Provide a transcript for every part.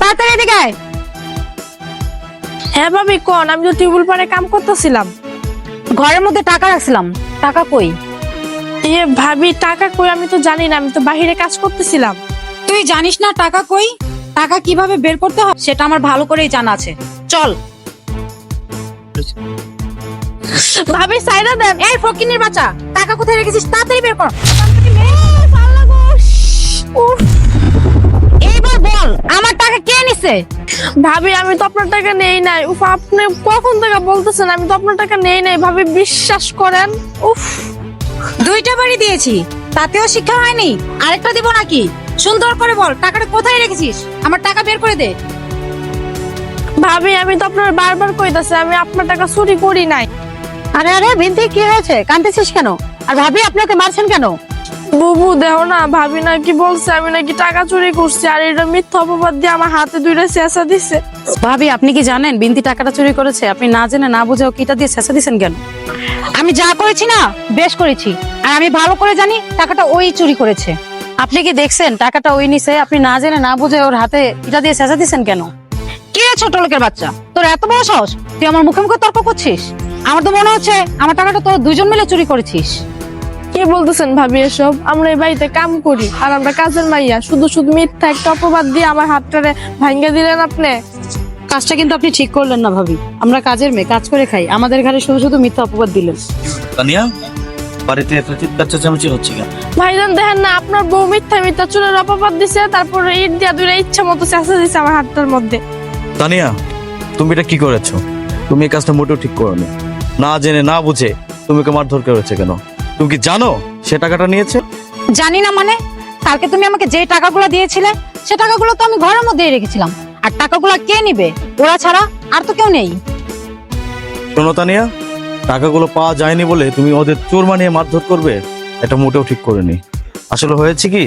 তাড়াতাড়ি এদিকে আয়। হ্যাঁ ভাবি কোন? আমি তো টিউবুল পাড়ে কাম করতেছিলাম। ঘরের মধ্যে টাকা রাখছিলাম। টাকা কই? ইয়ে ভাবি টাকা কই আমি তো জানি না আমি তো বাইরে কাজ করতেছিলাম। তুই জানিস না টাকা কই? টাকা কীভাবে বের করতে হয় সেটা আমার ভালো করেই জানা আছে। চল। ভাবি সাইডা দেন। এই ফকিনের বাচ্চা টাকা কোথায় রেখেছিস? তাড়াতাড়ি বের কর। উফ, নিছে ভাবি আমি তো আপনার টাকা নেই নাই। উফ আপনি কখন টাকা বলতেছেন আমি তো আপনার টাকা নেই নাই। ভাবি বিশ্বাস করেন। উফ। দুইটা বাড়ি দিয়েছি তাতেও শিক্ষা হয়নি। আরেকটা দিব নাকি? সুন্দর করে বল টাকাটা কোথায় রেখেছিস? আমার টাকা বের করে দে। ভাবি আমি তো আপনার বারবার কইতাছি আমি আপনার টাকা চুরি করি নাই। আরে আরে বিন্তি কি হয়েছে? কাঁদতেছিস কেন? আর ভাবি আপনাকে মারছেন কেন? বুবু দেহ না ভাবি নাকি বলছে আমি নাকি টাকা চুরি করছি আর এটা মিথ্যা অপবাদ দিয়ে আমার হাতে দুইটা চেঁচা দিছে। ভাবি আপনি কি জানেন বিন্তি টাকাটা চুরি করেছে? আপনি না জেনে না বুঝে কিটা দিয়ে শেষা দিয়েছেন কেন? আমি যা করেছি না বেশ করেছি। আর আমি ভালো করে জানি টাকাটা ওই চুরি করেছে। আপনি কি দেখছেন টাকাটা ওই নিছে আপনি না জেনে না বুঝে ওর হাতে ইটা দিয়ে শেষা দিয়েছেন কেন? কি ছোট লোকের বাচ্চা? তোর এত বড় সাহস? তুই আমার মুখে মুখে তর্ক করছিস? আমার তো মনে হচ্ছে আমার টাকাটা তোর দুজন মিলে চুরি করেছিস। কি বলতেছেন ভাবি এসব? আমরা এই বাড়িতে কাম করি আর আমরা কাজের মাইয়া। শুধু শুধু মিথ্যা একটা অপবাদ দিয়ে আমার হাতটারে ভাঙ্গে দিলেন আপনি? কাজটা কিন্তু আপনি ঠিক করলেন না ভাবি। আমরা কাজের মেয়ে কাজ করে খাই। আমাদের ঘরে শুধু শুধু মিথ্যা অপবাদ দিলেন। তানিয়া বাড়িতে এত চিৎকার চেঁচামেচি হচ্ছে কেন? ভাইজান দেখেন না আপনার বউ মিথ্যা মিথ্যা চুলের অপবাদ দিছে তারপরে ইট দিয়া দুইটা ইচ্ছা মতো চেঁচা দিছে আমার হাতটার মধ্যে। তানিয়া তুমি এটা কি করেছ? তুমি এই কাজটা মোটেও ঠিক করোনি। না জেনে না বুঝে তুমি ওকে মারধর করেছে কেন? তুমি কি জানো সে টাকাটা নিয়েছে? জানি না মানে। কালকে তুমি আমাকে যে টাকাগুলো দিয়েছিলে সে টাকাগুলো তো আমি ঘরের মধ্যেই রেখেছিলাম। আর টাকাগুলো কে নিবে? ওরা ছাড়া আর তো কেউ নেই। শোনো তানিয়া টাকাগুলো পাওয়া যায়নি বলে তুমি ওদের চোর মানিয়ে মারধর করবে এটা মোটেও ঠিক করেনি। আসলে হয়েছে কি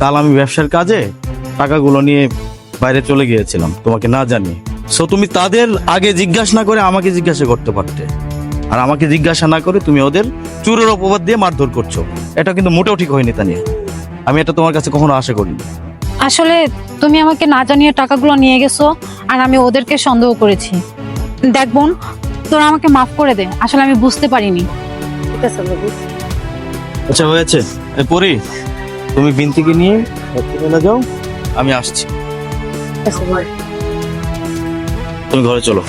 কাল আমি ব্যবসার কাজে টাকাগুলো নিয়ে বাইরে চলে গিয়েছিলাম তোমাকে না জানিয়ে। সো তুমি তাদের আগে জিজ্ঞাসা না করে আমাকে জিজ্ঞাসা করতে পারতে। আর আমাকে জিজ্ঞাসা না করে তুমি ওদের চোরের অপবাদ দিয়ে মারধর করছ। এটা কিন্তু মোটেও ঠিক হয়নি তানিয়া। আমি এটা তোমার কাছে কখনো আশা করিনি। আসলে তুমি আমাকে না জানিয়ে টাকাগুলো নিয়ে গেছো আর আমি ওদেরকে সন্দেহ করেছি। দেখ বোন তোরা আমাকে মাফ করে দে। আসলে আমি বুঝতে পারিনি। ঠিক আছে বাবু। আচ্ছা হয়েছে। এই পরি তুমি বিনতিকে নিয়ে হসপিটালে যাও। আমি আসছি। তুমি ঘরে চলো।